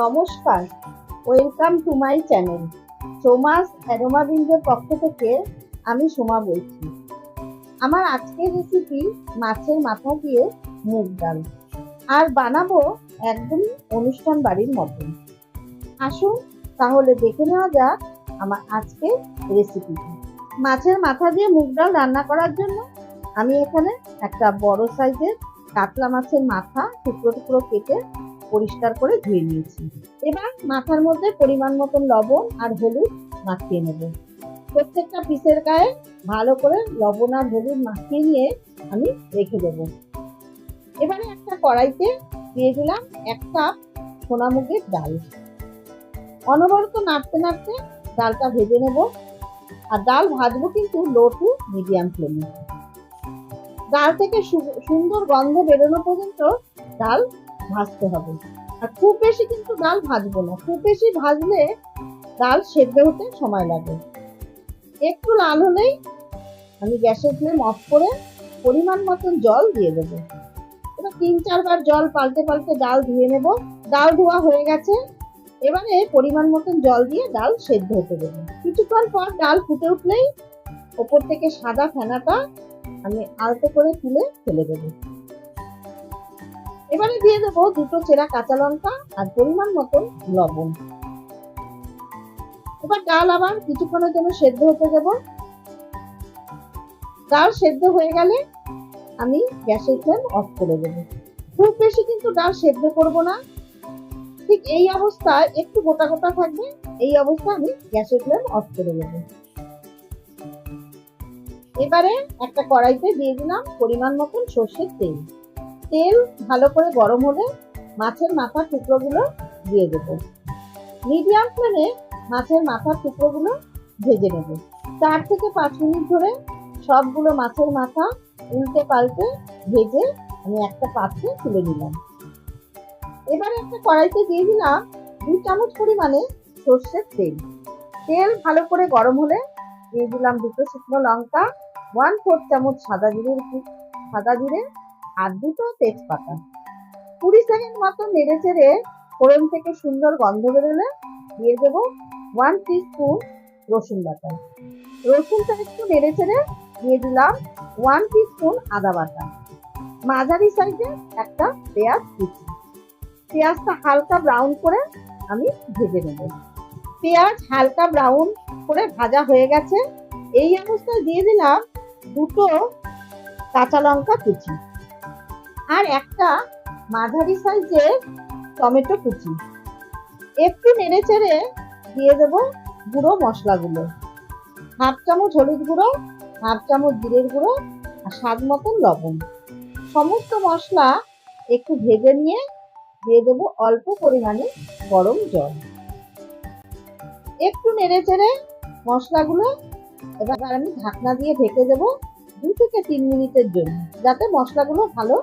নমস্কার। Welcome to my channel সোমাস aroma বিঞ্জের পক্ষ থেকে আমি সোমা বলছি। আমার আজকের রেসিপি মাছের মাথা দিয়ে মুগ ডাল। আর বানাবো একদমই অনুষ্ঠান বাড়ির মতন। আসুন তাহলে দেখে নেওয়া যাক আমার আজকের রেসিপি মাছের মাথা দিয়ে মুগ ডাল রান্না করার জন্য আমি এখানে একটা বড় সাইজের কাতলা মাছের মাথা টুকরো টুকরো কেটে পরিষ্কার করে ধুয়ে নিয়েছি। এবার মাথার মধ্যে পরিমাণ মতন লবণ আর হলুদ মাখিয়ে নেব। প্রত্যেকটা পিসের গায়ে ভালো করে লবণ আর হলুদ মাখিয়ে নিয়ে আমি রেখে দেব। এবারে একটা কড়াইতে দিয়ে দিলাম এক কাপ সোনা মুগের ডাল। অনবরত নাড়তে নাড়তে ডালটা ভেজে নেব। আর ডাল ভাজবো কিন্তু লো টু মিডিয়াম ফ্লেমে ডাল থেকে সুন্দর গন্ধ বেরোনো পর্যন্ত ডাল ভাজতে হবে। আর খুব বেশি কিন্তু ডাল ভাজবো না। খুব বেশি ভাজলে ডাল সেদ্ধ হতে সময় লাগে। একটু লাল হলেই আমি গ্যাসের ফ্লেম অফ করে পরিমাণ মতন জল দিয়ে দেবো। এবার তিন, চারবার জল পাল্টে পাল্টে ডাল ধুয়ে নেব। ডাল ধোয়া হয়ে গেছে। এবারে পরিমাণ মতন জল দিয়ে ডাল সেদ্ধ হতে দেবো। কিছুক্ষণ পর ডাল ফুটে উঠলেই ওপর থেকে সাদা ফেনাটা আমি আলতো করে তুলে ফেলে দেবো। এবারে দিয়ে দেবো দুটো চেরা কাঁচা লঙ্কা আর পরিমাণ মতন লবণ। এবার ডাল আবার কিছুক্ষণের জন্য সেদ্ধ হতে দেবো। ডাল সেদ্ধ হয়ে গেলে আমি গ্যাসের ফ্লেম অফ করে দেবো। খুব বেশি কিন্তু ডাল সেদ্ধ করব না। ঠিক এই অবস্থায় একটু গোটা গোটা থাকবে, এই অবস্থায় আমি গ্যাসের ফ্লেম অফ করে দেবো। এবারে একটা কড়াইতে দিয়ে দিলাম পরিমাণ মতন সর্ষের তেল। তেল ভালো করে গরম হলে মাছের মাথার টুকরোগুলো দিয়ে দেবো। মিডিয়াম ফ্লেমে মাছের মাথার টুকরোগুলো ভেজে নেব। চার থেকে পাঁচ মিনিট ধরে সবগুলো মাছের মাথা উল্টে পাল্টে ভেজে আমি একটা পাত্রে তুলে নিলাম। এবারে একটা কড়াইতে দিয়ে দিলাম দু চামচ পরিমাণে সর্ষের তেল। তেল ভালো করে গরম হলে দিয়ে দিলাম দুটো শুকনো লঙ্কা ওয়ান ফোর চামচ সাদা জিরের গু- সাদা জিরে আর দুটো তেজপাতা। কুড়ি সেকেন্ড মতো নেড়ে চেড়ে ফোড়ন থেকে সুন্দর গন্ধ বেরোলে দিয়ে দেবো ওয়ান স্পুন রসুন বাটা। রসুনটা একটু নেড়ে চেড়ে দিয়ে দিলাম ওয়ান স্পুন আদা বাটা। মাঝারি সাইজে একটা পেঁয়াজ কুচি। পেঁয়াজটা হালকা ব্রাউন করে আমি ভেজে নেব। পেঁয়াজ হালকা ব্রাউন করে ভাজা হয়ে গেছে। এই অবস্থায় দিয়ে দিলাম দুটো কাঁচা লঙ্কা কুচি। আর একটা মাঝারি সাইজের টমেটো কুচি। একটু নেড়ে চেড়ে দিয়ে দেব গুঁড়ো মশলাগুলো। হাফ চামচ হলুদ গুঁড়ো, হাফ চামচ জিরের গুঁড়ো আর স্বাদ মতন লবণ। সমস্ত মশলা একটু ভেজে নিয়ে দিয়ে দেবো অল্প পরিমাণে গরম জল। একটু নেড়ে চেড়ে মশলাগুলো এবার আমি ঢাকনা দিয়ে ঢেকে দেবো দু থেকে তিন মিনিটের জন্য, যাতে মশলাগুলো ভালো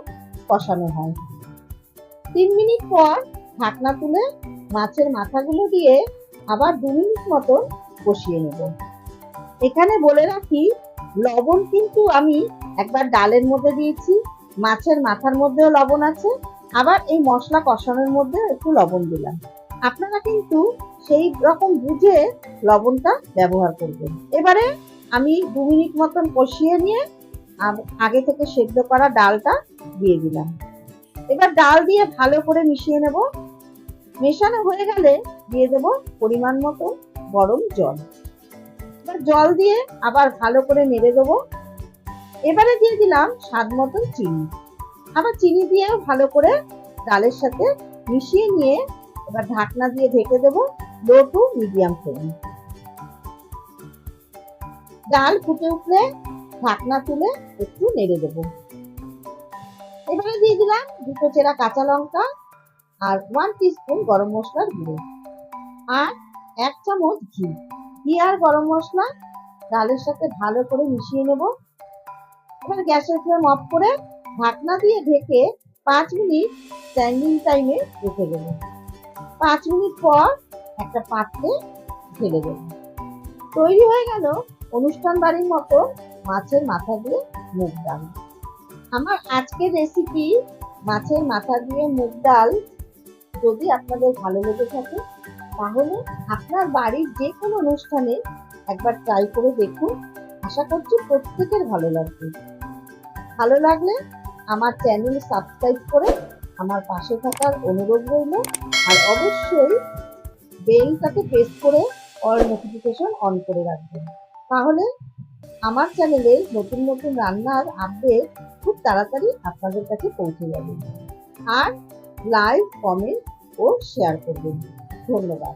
কষানো হয়। তিন মিনিট পর ঢাকনা তুলে মাছের মাথাগুলো দিয়ে আবার দু মিনিট মতো কষিয়ে নেব। এখানে বলে রাখি, লবণ কিন্তু আমি একবার ডালের মধ্যে দিয়েছি, মাছের মাথার মধ্যেও লবণ আছে, আবার এই মশলা কষানোর মধ্যে একটু লবণ দিলাম। আপনারা কিন্তু সেই রকম বুঝে লবণটা ব্যবহার করবেন। এবারে আমি দু মিনিট মতন কষিয়ে নিয়ে আগে থেকে সেদ্ধ করা ডালটা দিয়ে দিলাম। এবার ডাল দিয়ে ভালো করে মিশিয়ে নেব। মেশানো হয়ে গেলে দিয়ে দেব পরিমাণ মতো গরম জল। এবার জল দিয়ে আবার ভালো করে নেড়ে দেবো। এবারে দিয়ে দিলাম স্বাদ মতন চিনি। আবার চিনি দিয়েও ভালো করে ডালের সাথে মিশিয়ে নিয়ে এবার ঢাকনা দিয়ে ঢেকে দেবো লো টু মিডিয়াম ফ্লেমে। ডাল ফুটে উঠলে ঢাকনা তুলে একটু নেড়ে দেবো। এবারে দিয়ে দিলাম দুটো চেরা কাঁচা লঙ্কা আর ওয়ান টিস্পুন গরম মশলার গুঁড়ো আর এক চামচ ঘি। ঘি আর গরম মশলা ডালের সাথে ভালো করে মিশিয়ে নেব। এবার গ্যাসের ফ্লেম অফ করে ঢাকনা দিয়ে ঢেকে পাঁচ মিনিট স্ট্যান্ডিং টাইমে রেখে দেবো। পাঁচ মিনিট পর একটা পাত্রে ঢেলে দেবো। তৈরি হয়ে গেল অনুষ্ঠান বাড়ির মতো মাছের মাথা দিয়ে মুগ ডাল। আমার আজকের রেসিপি মাছের মাথা দিয়ে মুগ ডাল। যদি আপনাদের ভালো লেগে থাকে, তাহলে আপনার বাড়ির যে কোনো অনুষ্ঠানে একবার ট্রাই করে দেখুন। আশা করছি প্রত্যেকের ভালো লাগবে। ভালো লাগলে আমার চ্যানেল সাবস্ক্রাইব করে আমার পাশে থাকার অনুরোধ রইল। আর অবশ্যই বেলটাকে প্রেস করে অল নোটিফিকেশন অন করে রাখবেন। তাহলে আমার চ্যানেলে নতুন নতুন রান্নার আপডেট খুব তাড়াতাড়ি আপনাদের কাছে পৌঁছে যাবে। আর লাইক কমেন্ট ও শেয়ার করবেন। ধন্যবাদ।